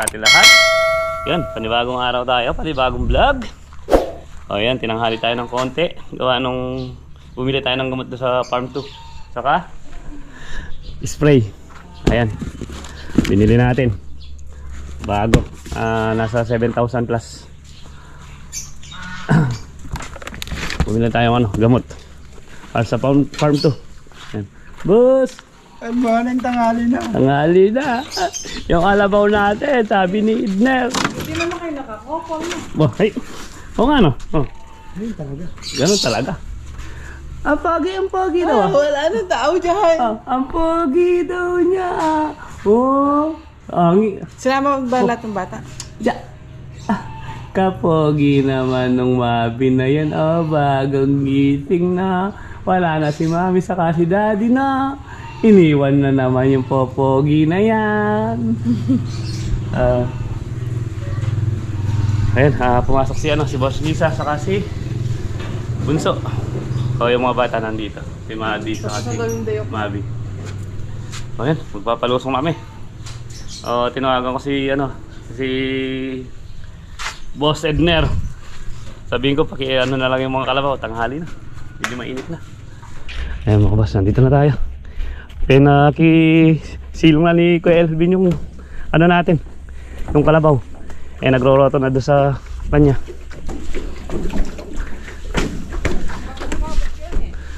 sa atin lahat. Yan, panibagong araw tayo, panibagong vlog. O yan, tinanghali tayo ng konti. Gawa nung bumili tayo ng gamot sa farm 2. Saka, spray. Ayan, binili natin. Bago, Ah, nasa 7,000 plus. bumili tayo ng ano, gamot. Para sa farm, farm 2. Yan. Boss! Ay, morning, tanghali na. Tangali na. Yung alabaw natin, sabi ni Idner. Hindi naman kayo nakakopal na. Oh, hey. Oo nga no. Oh, Ayun talaga. ganun talaga. Ang pogi, ang pogi daw. ah. wala na tao dyan. Ah, ang pogi daw niya. Oh, ang... Sinama mo ba lahat ng bata? Ja. Ah, kapogi naman nung mabi na yan. Oh, bagong gising na. Wala na si mami saka si daddy na. Iniwan na naman yung popogi na yan. Ah. ayun, ah, pumasok si ano, si Boss Lisa saka si Bunso. O yung mga bata nandito. Si Madi saka si. Mabi. O yan, magpapalusong kami. O, tinawagan ko si ano, si Boss Edner. Sabihin ko, paki ano na lang yung mga kalabaw, tanghali na. Medyo mainit na. Ayan mga boss, nandito na tayo. Pinaki silong na ni Kuya Elvin yung ano natin, yung kalabaw. Eh nagroroto na doon sa kanya.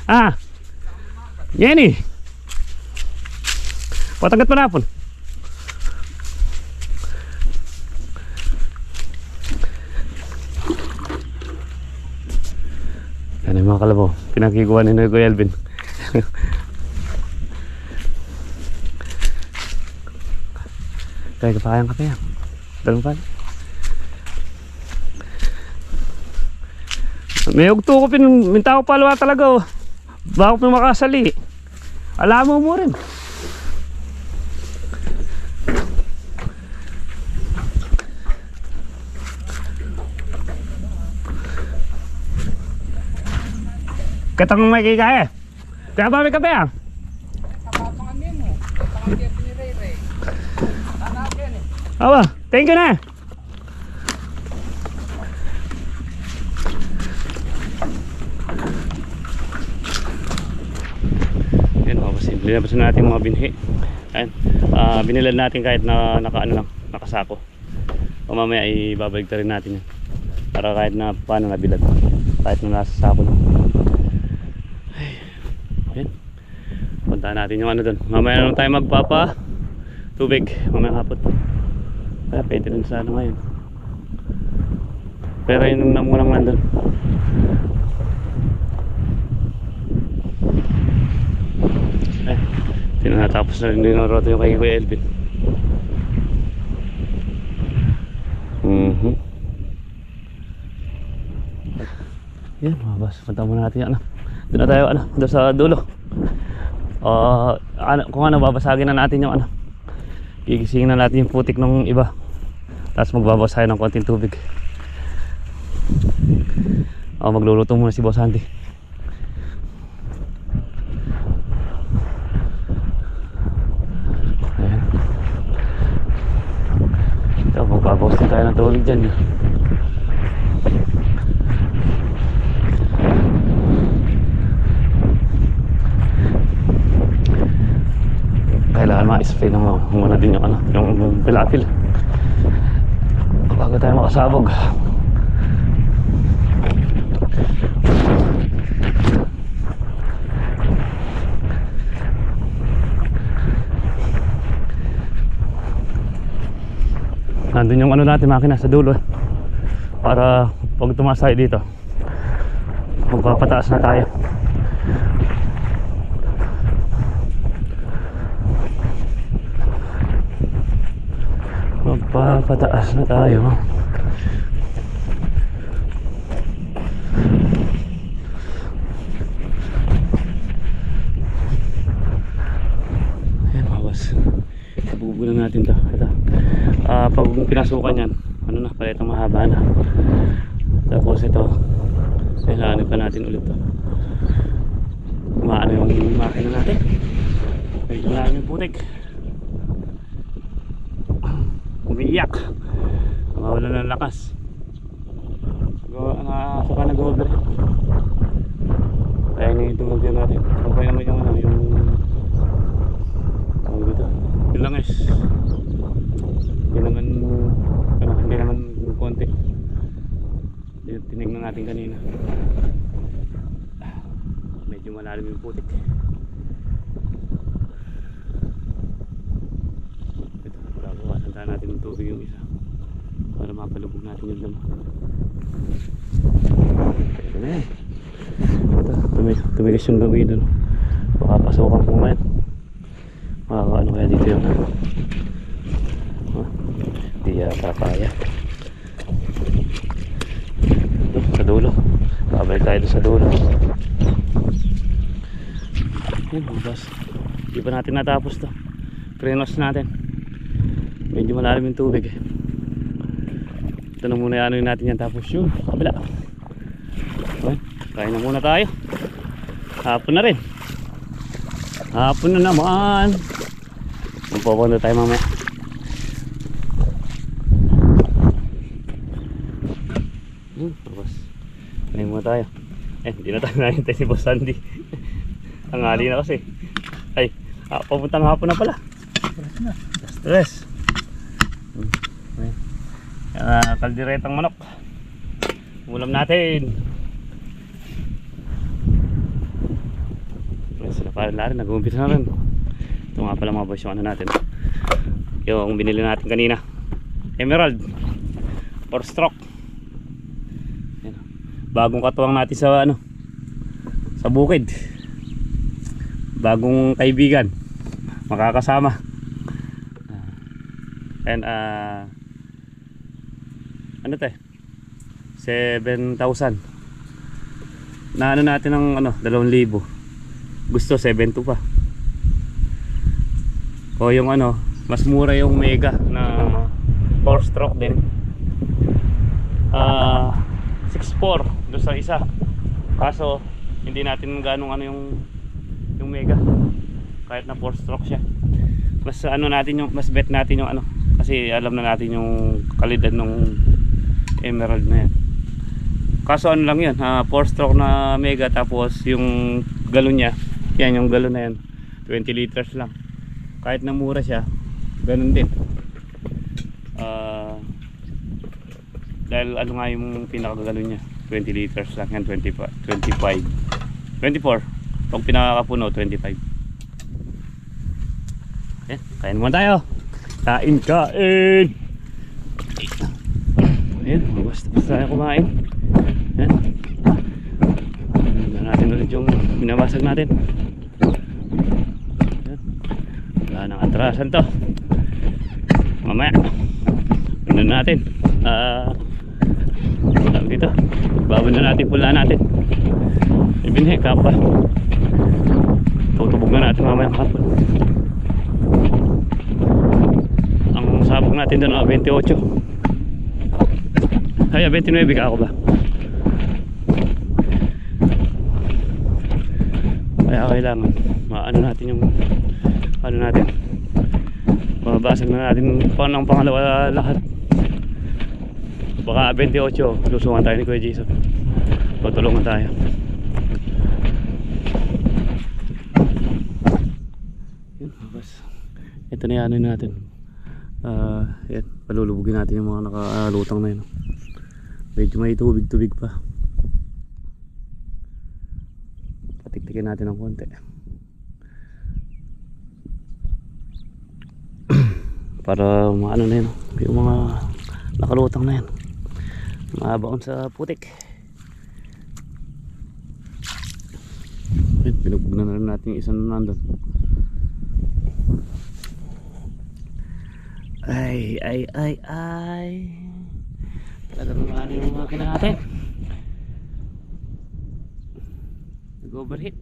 Ah! Jenny! Patanggat pa napon. Yan yung mga kalabaw. Pinakikuha ni Kuya Elvin. Kaya kapayang kape yan. Dalawang pa. May ugto ko pin, minta ko palwa talaga oh. Bago pin makasali. Alam mo mo rin. Katang may kikaya. Kaya ba may kape ah? Aba, thank you na. Yan, oh, simple na basta natin mga binhi. Ayan, ah binilan natin kahit na naka ano lang, nakasako. O mamaya ibabalik rin natin yan. Para kahit na paano nabilad. Kahit na nasa sako lang. Ay, yan. Puntahan natin yung ano doon. Mamaya na tayo magpapa tubig. Mamaya hapon. Kaya pwede rin sana ngayon. Pero yun na muna nandun. Eh, tinatapos na rin yung roto yung kay Kuya Elvin. Mhm. Yan, mga boss. Punta muna natin yan. Ano. Doon na tayo, ano, doon sa dulo. Ah, ano, kung ano, babasagin na natin yung ano. Gigisingin na natin yung putik ng iba. Tapos magbabawas tayo ng konting tubig. O, magluluto muna si Boss Andy. Ayan. Ito, magbabawas din tayo ng tubig dyan. eh. kailangan ma-spray na mo muna din yung ano, yung pilapil bago tayo makasabog. Nandun yung ano natin makina sa dulo eh. para pag tumaas tayo dito magpapataas na tayo magpapataas na tayo. Ayan mga boss bubunan natin to. Ito. Ah, pag pinasukan yan ano na palitang mahaba na. Tapos ito kailangan pa natin ulit to. Maano yung makina natin? Medyo marami yung putik. Umiiyak. Mawala ng lakas. Go, na, saka nag-over. Kaya na yung tumagyan natin. Okay naman yung ano, yung... Tawag dito. Yung langis. Hindi naman... Ano, hindi naman konti. Tinignan natin kanina. Medyo malalim yung putik. Ito, babawasan tayo natin ng tubig yung isa. Para mapalubog natin yung damo. Ito na yan. Ito, tumig tumigas yung gabi doon. Baka pasukan ko ngayon. Makakaano kaya dito yun. Huh? Hindi yata kaya. Ito, sa dulo. Babalik tayo sa dulo. Yan, bukas. Hindi pa natin natapos to. Krenos natin. Medyo malalim yung tubig eh. Ito na muna ano natin yan tapos yun. Kabila. Okay. Kain na muna tayo. Hapon na rin. Hapon na naman. Magpupunta tayo mamaya. Hmm, tapos. Kain muna tayo. Eh, hindi na tayo nahintay si Boss Sandy. Tanghali na kasi. Ay, ah, papuntang hapon na pala. Stress. Hmm. Ayan. Ah, kaldiretang manok. Ulam natin. Sila pa rin nag-uumpisa na rin. Ito nga pala mga boys yung ano natin. Yung binili natin kanina. Emerald. Four stroke. Ayan. Bagong katuwang natin sa ano. Sa bukid. Bagong kaibigan. Makakasama. And uh, ano te? 7,000. Na ano natin ng ano, 2,000. Gusto 7,2 pa. O yung ano, mas mura yung Mega na 4 stroke din. Ah, 6.4 doon sa isa. Kaso hindi natin ganong ano yung yung Mega. Kahit na 4 stroke siya. Mas ano natin yung mas bet natin yung ano kasi alam na natin yung kalidad ng emerald na yan. Kaso ano lang yun, 4 stroke na Mega tapos yung galon niya, yan yung galon na yan, 20 liters lang. Kahit na mura siya, ganun din. Ah dahil ano nga yung pinakagalon niya 20 liters lang yan 25 25 24 pag pinakakapuno 25 eh kain muna tayo kain kain ayan basta basta tayo kumain ayan Tignan natin ulit yung binabasag natin ayan wala nang atrasan to mamaya ano natin ah tawag dito babon na natin pula natin ibinhi kapa tutubog na natin mamaya kapon ang sabog natin doon ah, 28 ay ah, 29 ka ako ba? Kaya kailangan maano natin yung ano natin mabasag na natin pa ng pangalawa lahat. Baka 28 lusungan tayo ni Kuya Jason. Tutulungan tayo. Ito na yan natin. Ah yan. Palulubugin natin yung mga nakalutang na yun medyo may tubig tubig pa. Patiktikin natin ng konti. Para maano na yun yung mga nakalutang na yan mabaon sa putik. Binugbog na rin natin yung isang nandun. Ay ay ay ay talagang ano yung makina natin? Nag overheat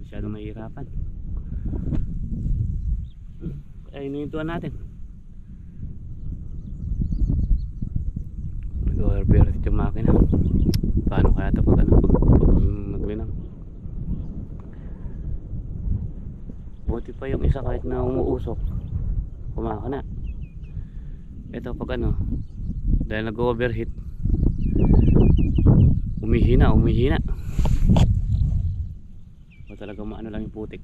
masyadong mahirapan ay inuintuan natin. Nag-overbear yung makina. Paano kaya ito pag ano pag, pag naglinang Buti pa yung isa kahit na umuusok. Kumaka na. Ito pag ano, dahil nag-overheat, umihina, umihina. O talaga maano lang yung putik.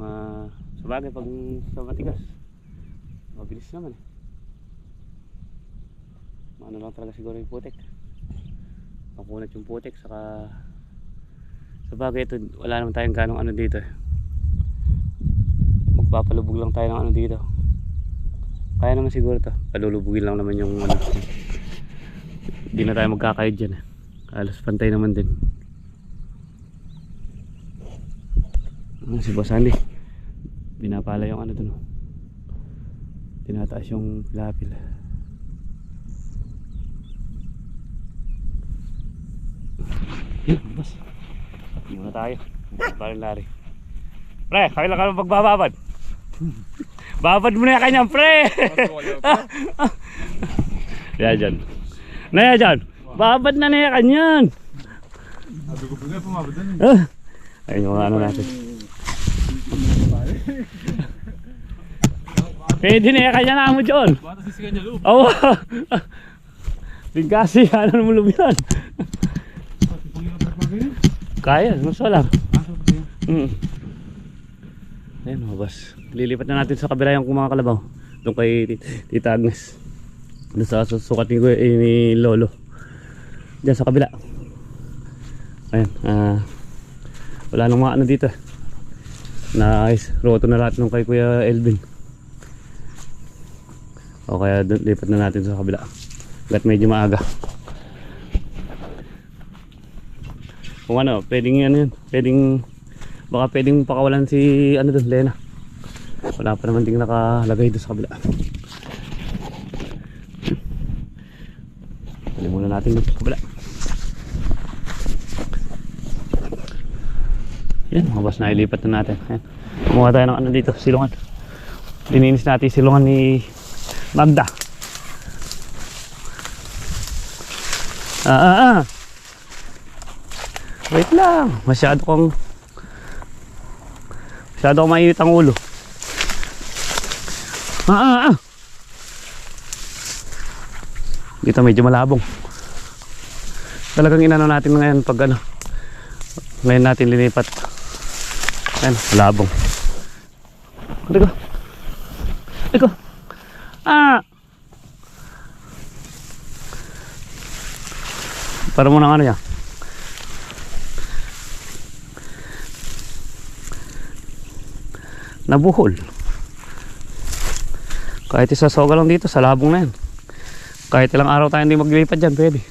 Ma, sabagay pag sa matigas, mabilis naman eh. Maano lang talaga siguro yung putik. Makunat yung putik, saka sabagay ito, wala naman tayong ganong ano dito eh. Magpapalubog lang tayo ng ano dito. Kaya naman siguro to. Palulubugin lang naman yung ano. Hindi na tayo magkakayod dyan eh. Halos pantay naman din. Ah, si Boss Andy. Binapala yung ano dun. oh. Tinataas yung pilapil. Yun, boss. Yun na tayo. Parang. Pre, kailan ka na magbababad? Babad mo na yung kanyang pre! Kaya dyan. Naya dyan. Babad na na yung kanyan. Sabi ko pumabot na Ah. Ayun yung ano natin. Pwede na yung kanya na mo dyan. Bata si Sigan Jalo. Oo. Bigkasi, ano mo lumihan. Kaya, mas wala. Ayun mga boss. Lilipat na natin sa kabila yung mga kalabaw. Doon kay Tit- Tita Agnes. Doon sa susukat ni, eh, ni Lolo. Diyan sa kabila. Ayun. Ah, wala nang mga ano dito. Nice. Roto na lahat nung kay Kuya Elvin. O kaya doon, lipat na natin sa kabila. Hanggat medyo maaga. Kung ano, pwedeng ano yun. Pwedeng, baka pwedeng pakawalan si, ano doon, Lena. Wala pa naman ding nakalagay doon sa kabila. Dali muna natin doon sa kabila. Yan, mga boss, nailipat na natin. Ayan. Kumuha tayo ng ano dito, silungan. Lininis natin silungan ni Magda. Ah, ah, ah. Wait lang. Masyado kong Masyado kong mainit ang ulo. Ah, ah, ah. Dito medyo malabong. Talagang inano natin ngayon pag ano. Ngayon natin linipat. Ayan, malabong. Ito ko. Ko. Ah! Para mo ng ano yan. Nabuhol. Kahit isa soga lang dito, sa labong na yan. Kahit ilang araw tayo hindi maglilipat dyan, pwede.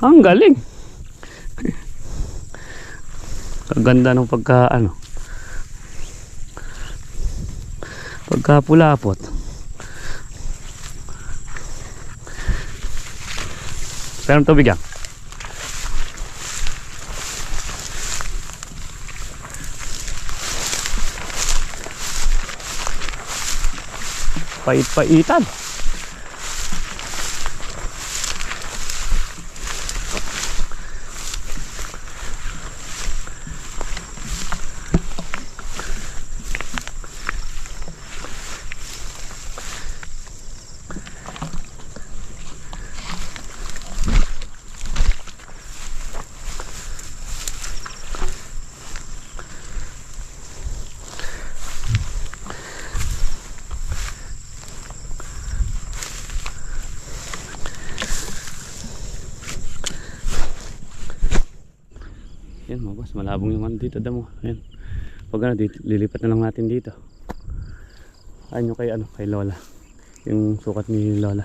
Ang galing. Kaganda ng pagka ano. Pagka Pero tubig yan. Pait-paitan. Mga boss, malabong yung ano dito damo. Ayan. Pag ano, dito, lilipat na lang natin dito. Ayun yung kay ano, kay Lola. Yung sukat ni Lola.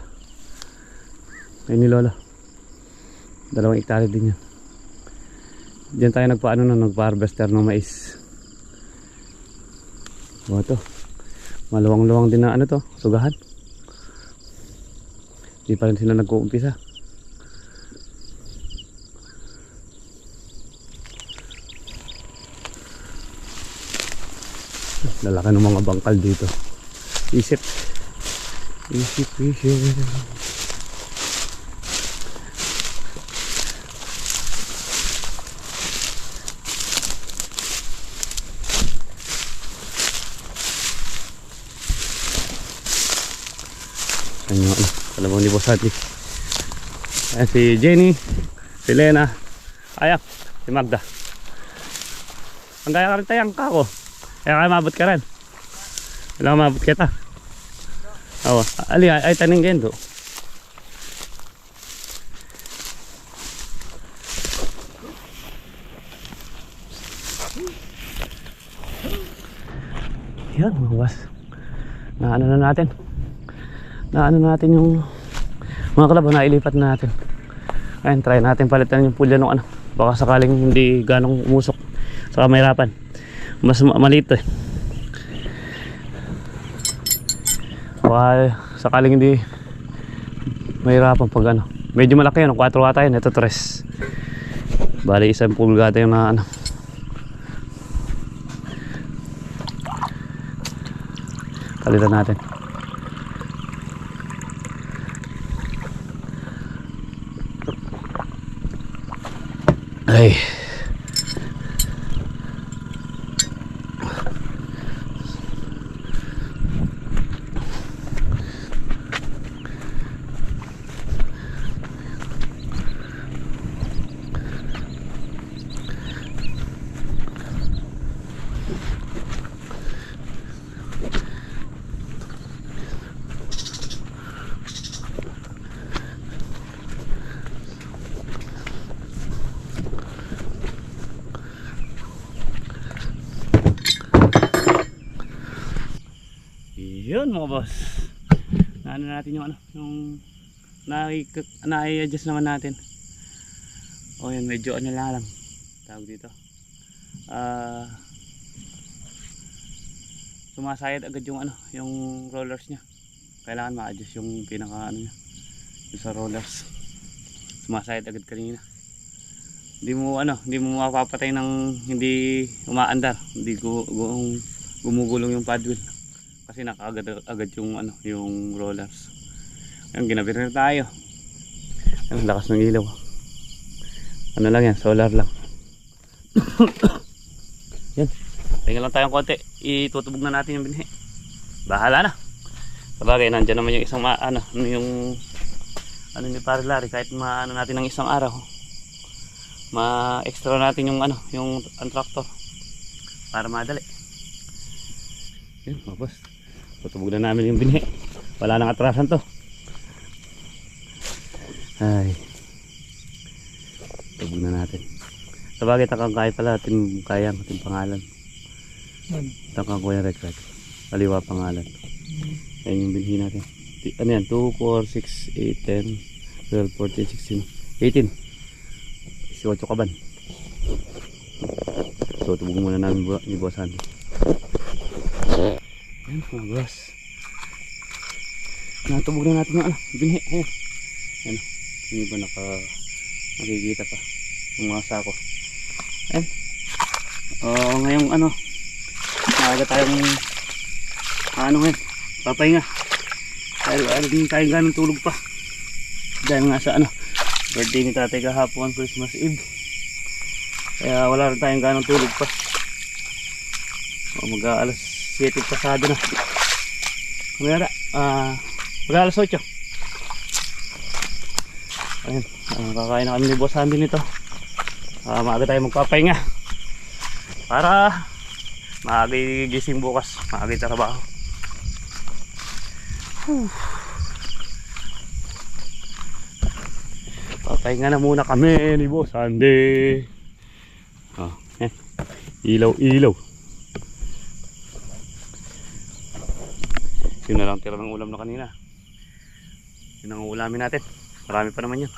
Ay ni Lola. Dalawang hektare din yan. Diyan tayo nagpaano na, nagpa-harvester ng mais. O ito. Maluwang-luwang din na ano to, sugahan. Hindi pa rin sila nag-uumpisa. lalaki ng mga bangkal dito isip isip isip Ayun nga, alam mo ni Boss Hadley. Ayan si Jenny, si Lena, Ayak, si Magda. Ang gaya ka rin tayang kako. Kaya kaya mabot ka rin. Kailangan mabot kita. Awa, ali ay, taning gendo. Yan mga boss. Naano na natin. Naano natin yung mga kalabaw na ilipat na natin. Ayun, try natin palitan yung pulya nung ano. Baka sakaling hindi ganong umusok. Saka mahirapan. Mas ma- maliit eh. Baka sakaling hindi mahirapan pag ano. Medyo malaki yun. 4 ata yun. Ito 3. Bali isang pulgada yung na ano. Palitan natin. Ay. Yun mga boss. Naano natin yung ano, yung nai-adjust naman natin. O yan, medyo ano lang lang. Tawag dito. Ah sumasayad agad yung ano, yung rollers niya. Kailangan ma-adjust yung pinaka ano niya. Yung sa rollers. Sumasayad agad kanina. Hindi mo ano, hindi mo mapapatay ng hindi umaandar. Hindi gu, gu, gumugulong yung pad wheel kasi nakaagad agad yung ano yung rollers. Ayun ginabi rin tayo. Ang lakas ng ilaw. Ano lang yan solar lang. Yan tingnan lang tayong konti. Itutubog na natin yung binhi. Bahala na. Sabagay nandyan naman yung isang ma ano yung ano ni pare Larry kahit maano natin ng isang araw. Ma extra natin yung ano yung ang para madali. Yun mga boss tutubog na namin yung binhi. Wala nang atrasan to. Ay. Tubog na natin. Sa bagay takang kaya pala ating kaya ating pangalan. Takang ko yung record kaliwa pangalan. Yan yung binhi natin. Ti- ano yan? 2, 4, 6, 8, 10 12, 14, 16 18 18 kaban so tubog muna namin ni Boss Andy Mga boss. Natubog na natin yung ano, binhi. Ayan. Ayan. Hindi ba naka nakikita pa yung mga sako. Ayan. Oo, ngayong ano, maaga tayong ano ngayon, papahinga. Dahil ano din tayong ganong tulog pa. Dahil nga sa ano, birthday ni tatay kahapon, Christmas Eve. Kaya wala rin tayong ganong tulog pa. O mag-aalas 7 pasado na. Kumera, ah, mag-aalas 8. Ayun, ah, kakain na kami ni Boss Andy nito. Ah, maaga tayo magpapahinga. Para maaga gising bukas, maaga trabaho. Papahinga na muna kami ni Boss Andy. Ah, eh. Ilaw, ilaw. Yun na lang tira ng ulam na kanina. Yun ang ulamin natin. Marami pa naman yun.